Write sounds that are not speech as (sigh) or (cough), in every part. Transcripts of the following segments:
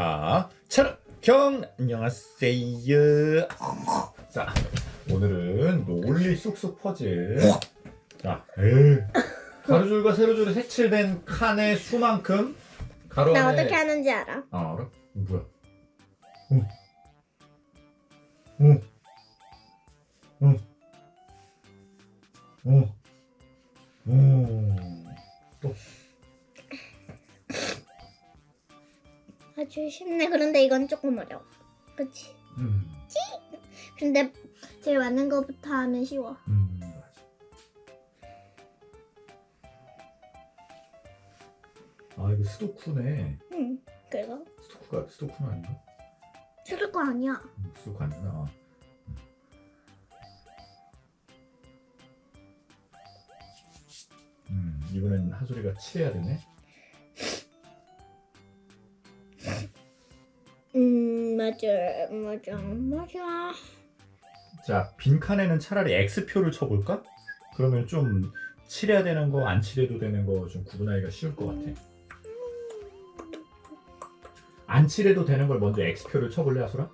자, 철경 안녕하세요. 자, 오늘은 논리 쑥쑥 퍼즐. 자, 에이. 가로줄과 세로줄이 색칠된 칸의 수만큼 가로 나 안에 어떻게 하는지 알아. 아, 알아? 이거 뭐야? 응. 응. 응. 응. 응. 또. 아주 쉽네. 그런데 이건 조금 어려워. 그치? 음. 근데 제일 많은 거부터 하면 쉬워. 음. 아, 이거 스토쿠네. 응. 그리고 스토쿠가 스토쿠는 아닌가? 거 아니야. 음, 스토쿠 아니구나. 음. 음, 이번엔 하소리가 칠해야 되네. 맞아. 맞아. 맞아. 자, 빈칸에는 차라리 X표를 쳐볼까? 그러면 좀 칠해야 되는 거, 안 칠해도 되는 거 좀 구분하기가 쉬울 것 같아. 안 칠해도 되는 걸 먼저 X표를 쳐볼래, 아소라?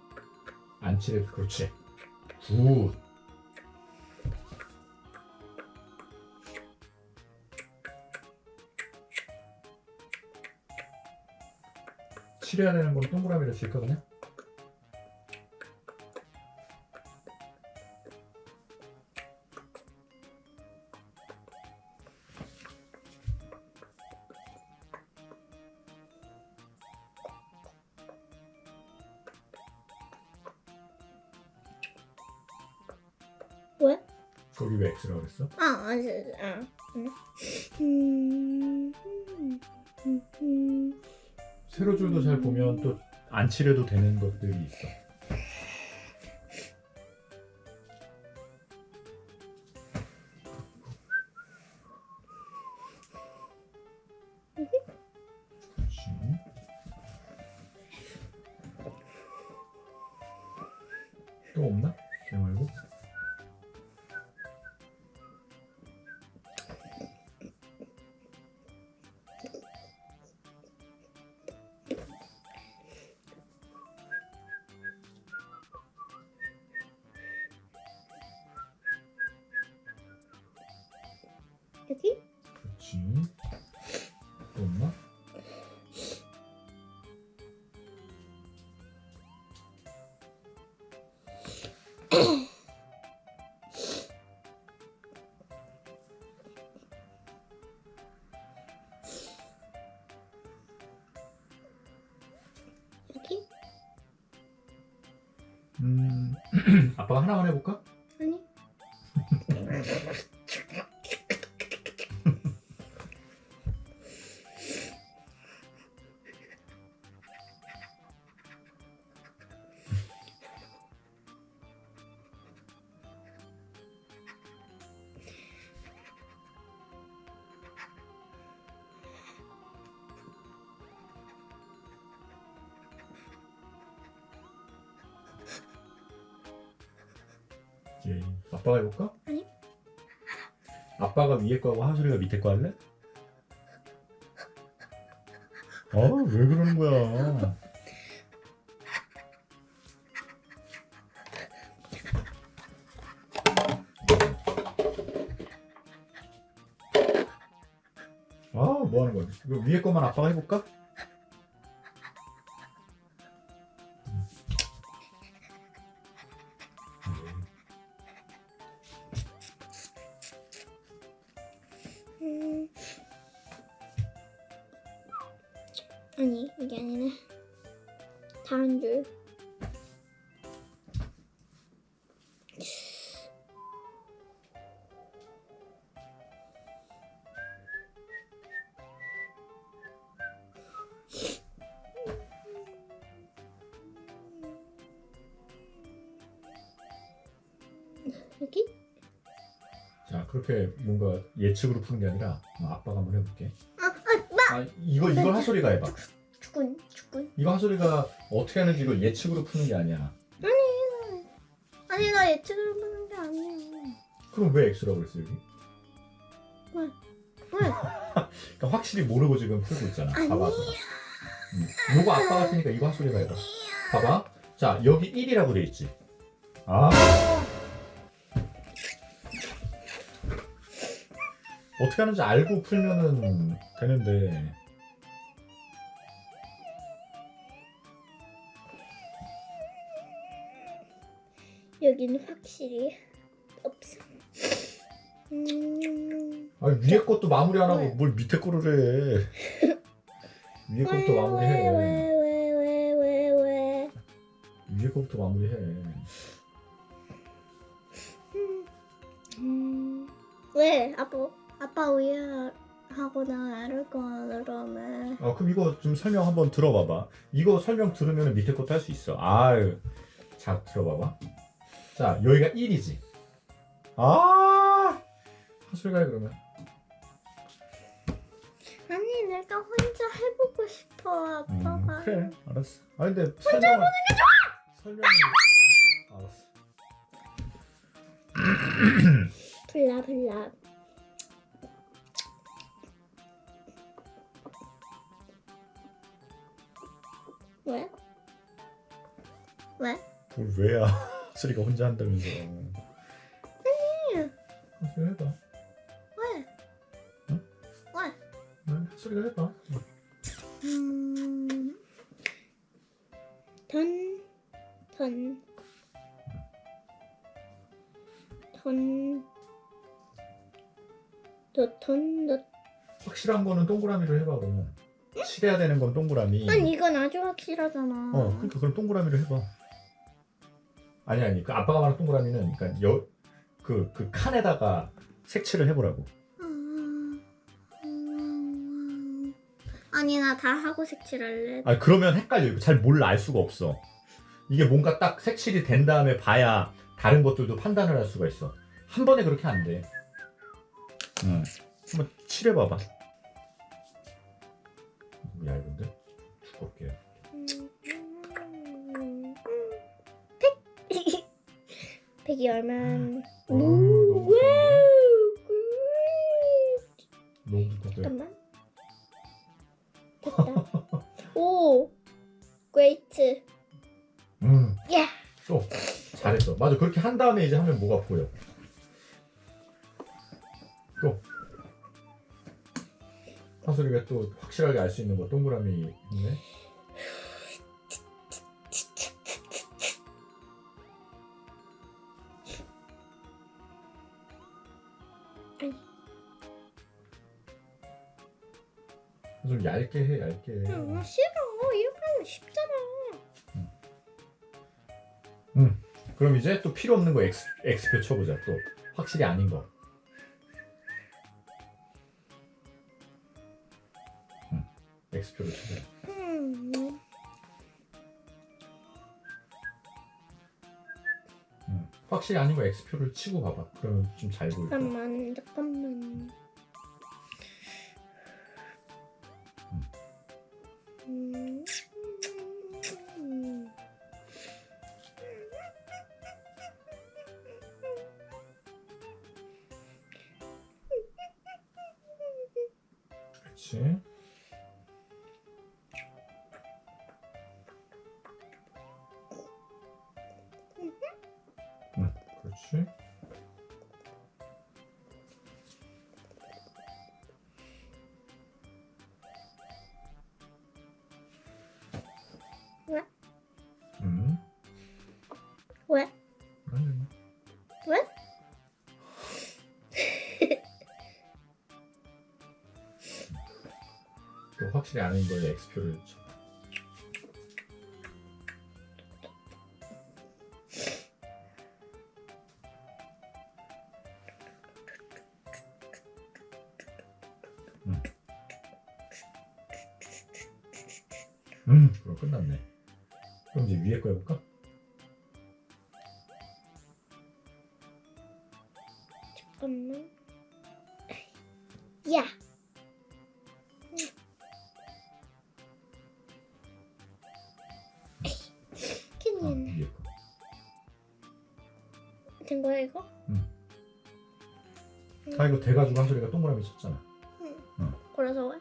안 칠해도, 그렇지. 굿. 칠해야 되는 건 동그라미를 칠까, 그냥? 그랬어? 응. 음. 음. 음. 세로줄도 잘 보면 또 안 칠해도 되는 것들이 있어. 아빠가 하나만 해볼까? 아니. (laughs) 아빠가 해볼까? 아니. 아빠가 위에 거 하고 하소리가 밑에 거 할래? 아, 왜 그러는 거야? 아, 뭐 하는 거야? 이거 위에 것만 아빠가 해볼까? 자, 그렇게 뭔가 예측으로 푸는 게 아니라 어, 아빠가 한번 해볼게. 아, 아, 마. 아, 이거 이걸 하소리가 해봐. 죽군, 죽군. 이거 하소리가 어떻게 하는지 이걸 예측으로 푸는 게 아니야. 아니, 아니 나 예측을 하는 게 아니야. 그럼 왜 X라고 그랬어 여기? 왜? 왜? (laughs) 그러니까 확실히 모르고 지금 풀고 있잖아. 아니야. 봐봐. 음. 요거 아빠 같으니까 이거 한소리가 해봐. 봐봐. 자, 여기 1이라고 돼 있지. 아. 어떻게 하는지 알고 풀면은 되는데. 여기는 확실히 없어. 음. 아 위에 것도 마무리 안 하고 왜? 뭘 밑에 거를 해. (laughs) 위에 것부터 마무리해. 왜 왜 왜 왜 왜, 왜? 위에 것부터 마무리해. 음. 왜 아빠 아빠 하거나 아래 거 그러면 아 그럼 이거 좀 설명 한번 들어봐봐. 이거 설명 들으면 밑에 것도 할 수 있어. 아유, 자 들어봐봐. 자 여기가 1이지. 아, 하술가해 그러면. 아니 내가 혼자 해보고 싶어 음, 아빠가. 그래, 알았어. 아 근데 설명을 설명을 알았어. (clears throat) 불라 불라. 왜? 왜? 뭘 왜야? (laughs) 하술이가 혼자 한다면서. 아니. 하술 해봐. 왜? 응? 왜? 응, 하술이가 해봐. 음. 돈, 돈, 돈, 너, 돈, 너. 확실한 거는 동그라미로 해봐 그러면. 칠해야 되는 건 동그라미. 아니 이건 아주 확실하잖아. 어, 그러니까 그럼 동그라미로 해봐. 아니 아니, 그 아빠가 말한 동그라미는 그러니까 여그 그 칸에다가 색칠을 해보라고. 음, 음, 아니 나 다 하고 색칠할래. 아 그러면 헷갈려. 이거 잘 몰라 알 수가 없어. 이게 뭔가 딱 색칠이 된 다음에 봐야 다른 것들도 판단을 할 수가 있어. 한 번에 그렇게 안 돼. 응. 한번 칠해봐봐. 얇은데? 두껍게. 음, (laughs) 음, 백. 백이 얼마? 어, 너무 왜? 두껍네. 너무 두껍대. 잠깐만. 됐다. (laughs) 오, 그레이트. 응. 야. 또 잘했어. 맞아. 그렇게 한 다음에 이제 하면 뭐가 보여. 하소리가 또 확실하게 알 수 있는 거 동그라미 있네. 좀 얇게 해, 얇게. 해. 음, 싫어. 이렇게 하면 쉽잖아. 그럼 이제 또 필요 없는 거 X, X표 쳐보자. 또 확실히 아닌 거. 쳐보자. 음. 응. 확실히 거 X표를 치고 봐봐. 그러면 좀 잘 보일 거야. 잠깐만, 잠깐만. 음. 음. 그렇지. 확실히 거에 X표를 쳐. 음. 음, 그럼 끝났네. 그럼 이제 위에 거 해볼까? 아, 이거 돼가지고 한 소리가 동그라미 쳤잖아. 그래서 왜?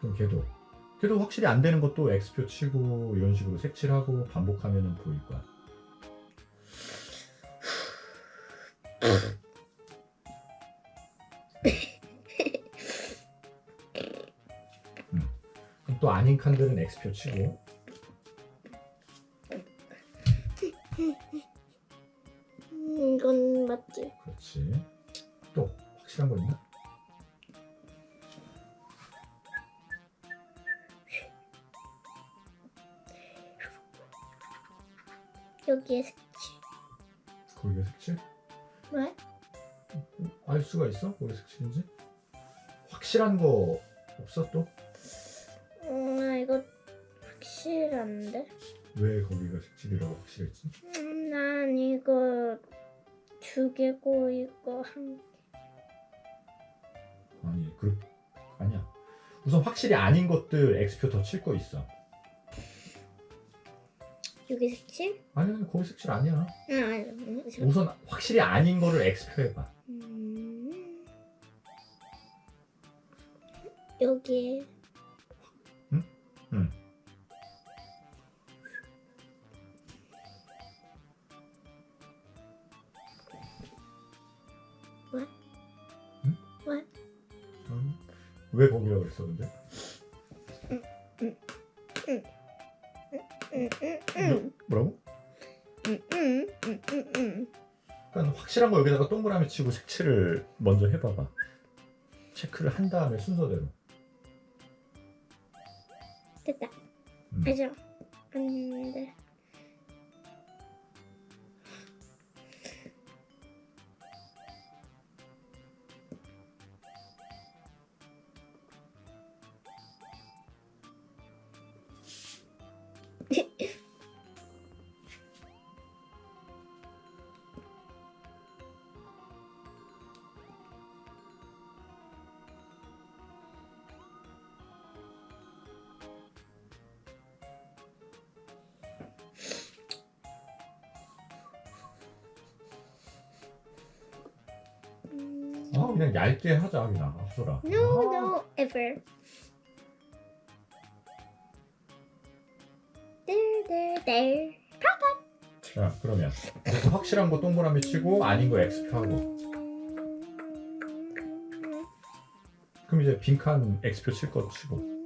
그럼 걔도 그래도 확실히 안 되는 것도 X표 치고 이런 식으로 색칠하고 반복하면은 보일 거야. 음. 그럼 또 아닌 칸들은 X표 치고 음, 이건 맞지? 그렇지. 있어? 거기 색칠인지? 확실한 거 없어 또? 음, 나 이거 확실한데? 왜 거기가 색칠이라고 확실했지? 음, 난 이거 두 개고 이거 한 개. 아니 그 아니야. 우선 확실히 아닌 것들 X표 더 칠 거 있어. 여기 색칠? 아니 아니 거기 색칠 아니야. 아, 아니, 아니, 저- 우선 확실히 아닌 거를 X표 해봐. 음. 여기에 응. 왜? 응? 왜? 음. 왜 거기라고 했어 근데? 응, 응, 응, 뭐라고? 응, 응, 응, 응, 응. 그러니까 확실한 거 여기다가 동그라미 치고 색칠을 먼저 해봐봐. 체크를 한 다음에 순서대로. 됐다. 음. 아니죠. 안돼. 음. 아 그냥 얇게 하자 그냥 하소라. No, 아, no, ever. There, there, there. 자 그러면 그래서 확실한 거 동그라미 치고 아닌 거 X표 하고 그럼 이제 빈칸 X표 칠 거 치고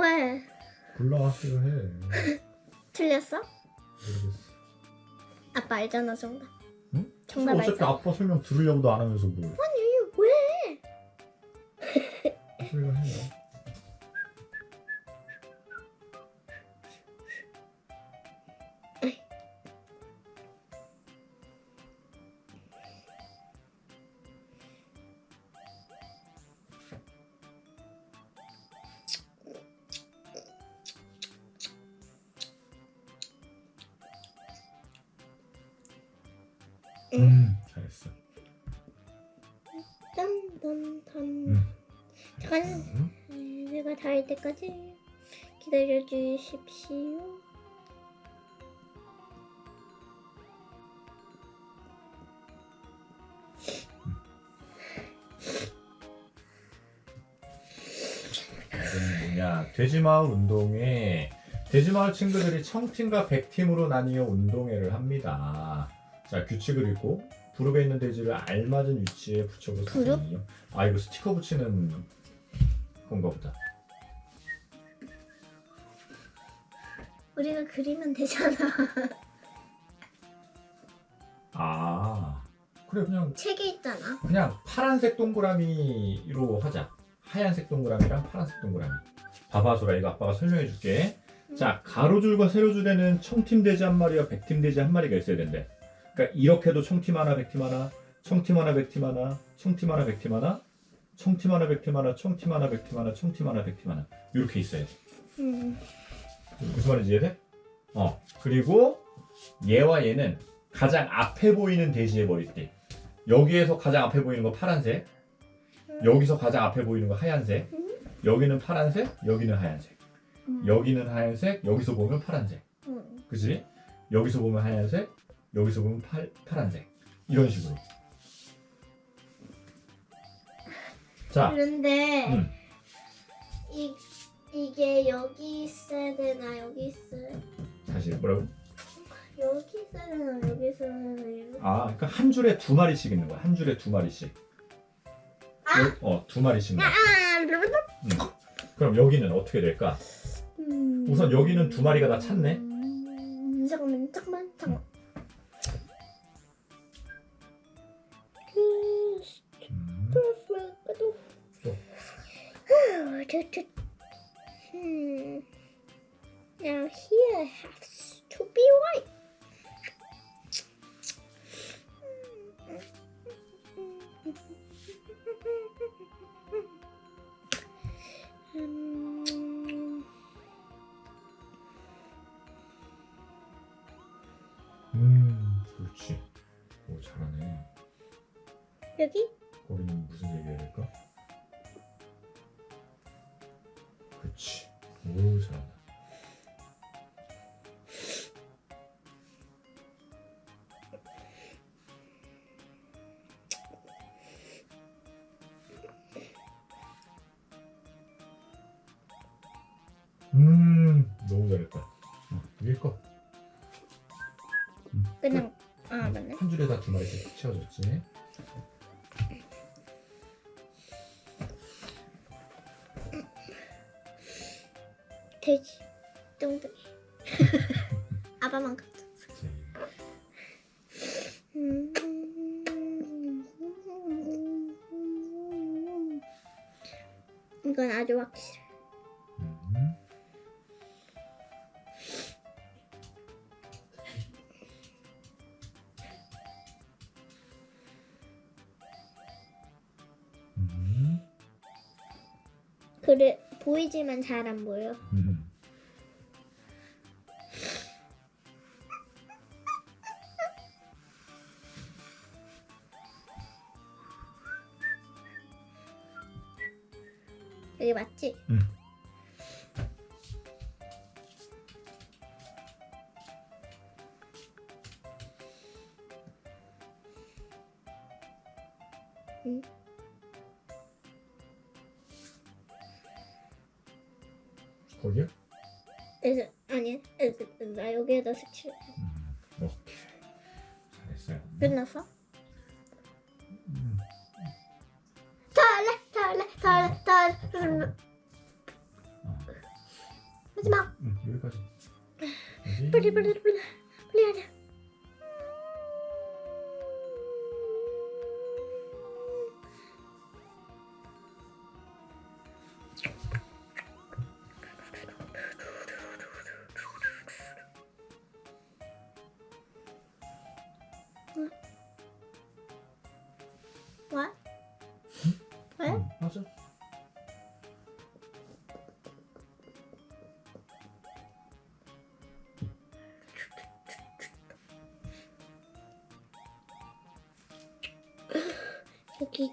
왜? 몰라 이거 해 (laughs) 틀렸어? 모르겠어 아빠 알잖아 정답. 응? 정답 어차피 알잖아. 아빠 설명 들으려고도 안 하면서 뭘 음. 잠깐. 음. 내가 다할 때까지 기다려 주십시오. 뭐냐 돼지마을 운동에 돼지마을 친구들이 청팀과 백팀으로 나뉘어 운동회를 합니다. 자 규칙을 읽고 부릅에 있는 돼지를 알맞은 위치에 붙여보세요. 부릅? 아 이거 스티커 붙이는 건가 보다. 우리가 그리면 되잖아. 아 그래 그냥 책에 있잖아. 그냥 파란색 동그라미로 하자. 하얀색 동그라미랑 파란색 동그라미. 봐봐 소라 이거 아빠가 설명해 줄게. 자 가로줄과 세로줄에는 청팀 돼지 한 마리와 백팀 돼지 한 마리가 있어야 된대. 그러니까 이렇게도 청팀 하나 백팀 하나 청팀 하나 백팀 하나 청팀 하나 백팀 하나 청팀 하나 백팀 하나 청팀 하나 백팀 하나 청팀 하나 백팀 하나 이렇게 있어야 돼. 음. 무슨 말인지 이해돼? 어 그리고 얘와 얘는 가장 앞에 보이는 돼지의 머리띠. 여기에서 가장 앞에 보이는 거 파란색. 여기서 가장 앞에 보이는 거 하얀색. 여기는 파란색, 여기는 하얀색. 음. 여기는 하얀색, 여기서 보면 파란색. 음. 그지? 여기서 보면 하얀색, 여기서 보면 팔, 파란색. 이런 식으로. 자, 그런데 음. 이 이게 여기 있어야 되나 여기 있어야 다시 뭐라고? 여기 있어야 되나 여기 있어야 되나 아, 그러니까 한 줄에 두 마리씩 있는 거야. 한 줄에 두 마리씩. 여- 어, 두 마리씩. 넣어. 음. 그럼 여기는 어떻게 될까? 음. 우선 여기는 두 마리가 다 찼네. 음, 잠깐만 잠깐만 잠깐만 Hmm. Now here has to be white. 음, 음, 그렇지. 오, 잘하네. 여기 오, 잘한다. 음, 너무 잘했다. 어, 위에 거. 음, 그냥 아 맞네. 한 줄에 다 두 마리씩 채워줬지. 돼지 뚱뚱이 아빠만 같아. 음. 이건 아주 확실해. 음. 음. 그래 보이지만 잘 안 보여. 나 여기에다 색칠. 음. 오케이. 잘했어요. 끝났어? 음. 달래 달래 달래 달래 어. 마지막 음, 여기까지. 여기. 빨리 빨리 빨리 빨리 하자. 여기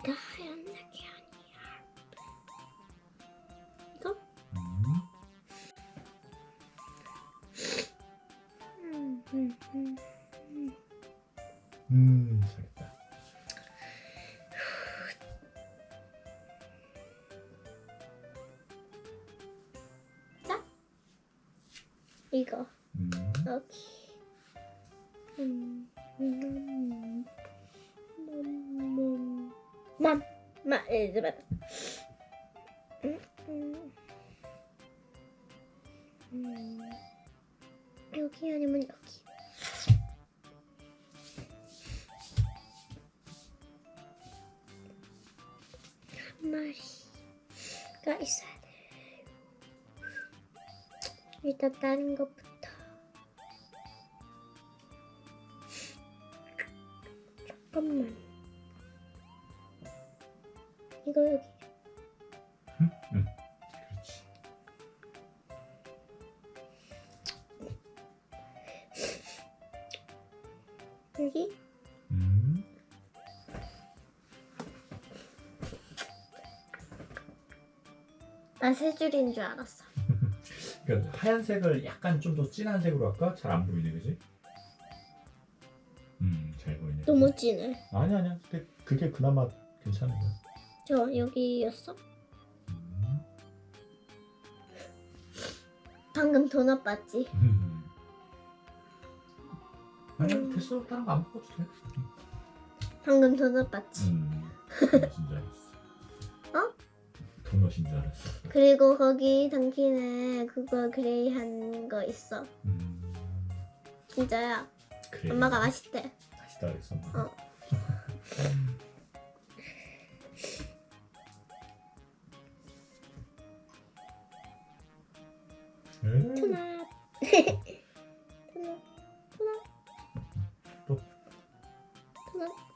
마, 이제 맞다. 음, 음. 음. 여기 아니면 여기. 한 마리가 있어야 돼. 일단 다른 것부터. 세 줄인 줄 알았어. (laughs) 그러니까 하얀색을 약간 좀 더 진한 색으로 할까? 잘 안 보이네, 그지? 음, 잘 보이네. 너무 진해. 아니 아니야. 근데 그게 그나마 괜찮은 거야. 저 여기였어? 음. 방금 도넛 봤지? 음. 아니 됐어. 다른 거 안 먹어도 돼. 방금 도넛 봤지? 음. 어? 도넛인 줄 알았어. 그리고 거기 당신에 그거 그레이한 거 있어. 음. 진짜야. 그래. 엄마가 맛있대. 맛있다 그랬어. 엄마. 어. 음. 토넛. 토넛. 토넛. 또? 토넛.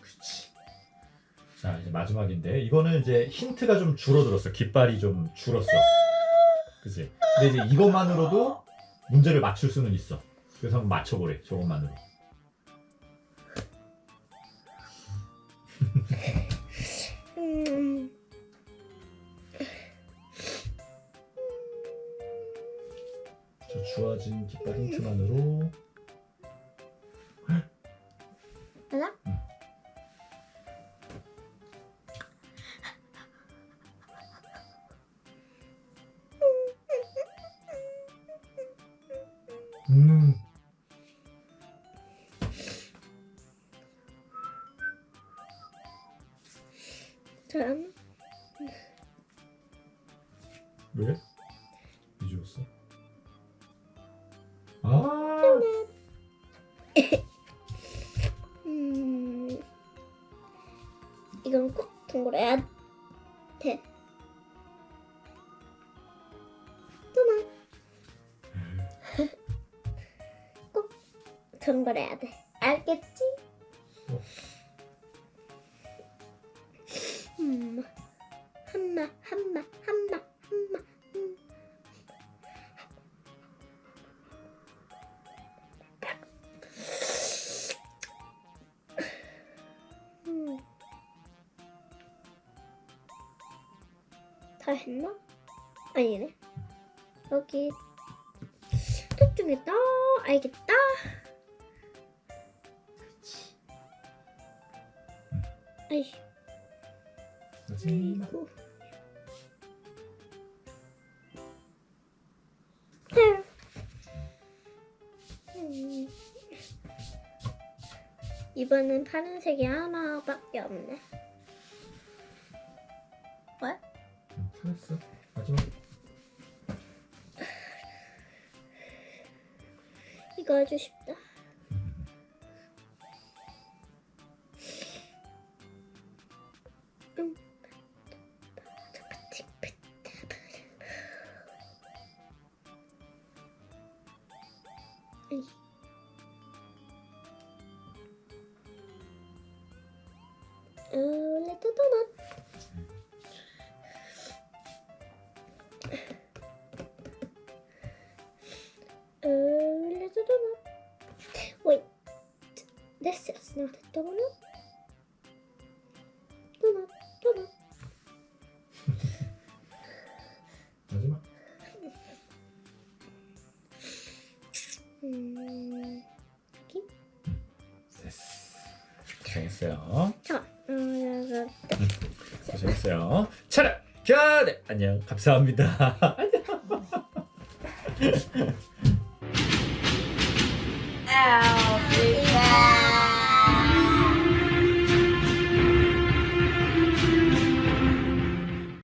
그렇지. 자 이제 마지막인데 이거는 이제 힌트가 좀 줄어들었어. 깃발이 좀 줄었어. 그치? 근데 이제 이것만으로도 문제를 맞출 수는 있어. 그래서 한번 맞춰보래. 저것만으로. 음. 저 주어진 깃발 힌트만으로 응. 음. 참. 왜? 잊었어? 아, 이건 꼭 동그래야 돼. 또나 꼭 동그래야 돼. 알겠지? 어. 음. 한마 한마. 했나? 아니네. 여기 특중했다. 알겠다. 아이. 아이고. 음. 이번엔 파란색이 하나밖에 없네. 아주 쉽다. 음. 어, 레 donut. Donut, donut. 마지막. 음, 여기 됐어. 고생했어요. 자, 음, 고생했어요. 차렷! 자, 네, 안녕. 감사합니다. (laughs)